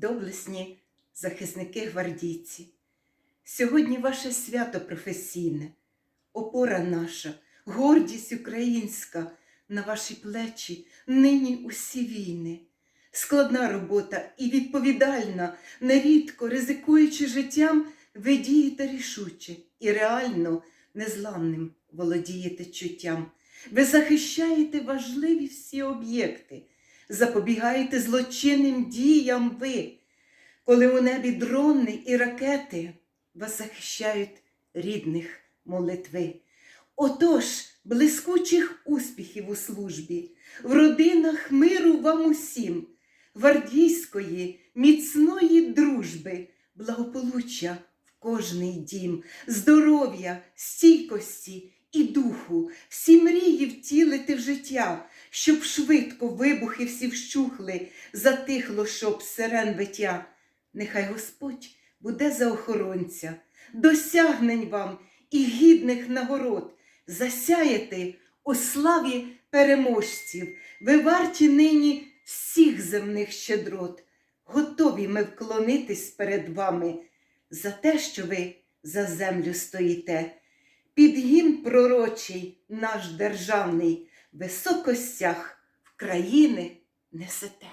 доблесні захисники гвардійці. Сьогодні ваше свято професійне, опора наша, гордість українська на ваші плечі нині усі війни. Складна робота і відповідальна, нерідко ризикуючи життям, ви дієте рішуче і реально незламним володієте чуттям. Ви захищаєте важливі всі об'єкти, запобігаєте злочинним діям ви, коли у небі дрони і ракети вас захищають рідних молитви. Отож, блискучих успіхів у службі, в родинах миру вам усім, гвардійської, міцної дружби, благополуччя в кожний дім, здоров'я, стійкості і духу, всі мрії втілити в життя, щоб швидко вибухи всі вщухли, затихло, щоб сирен виття. Нехай Господь буде за охоронця, досягнень вам і гідних нагород, засяєте у славі переможців, ви варті нині всіх земних щедрот. Готові ми вклонитись перед вами за те, що ви за землю стоїте. Під гімн пророчий наш державний високостях в країни несете.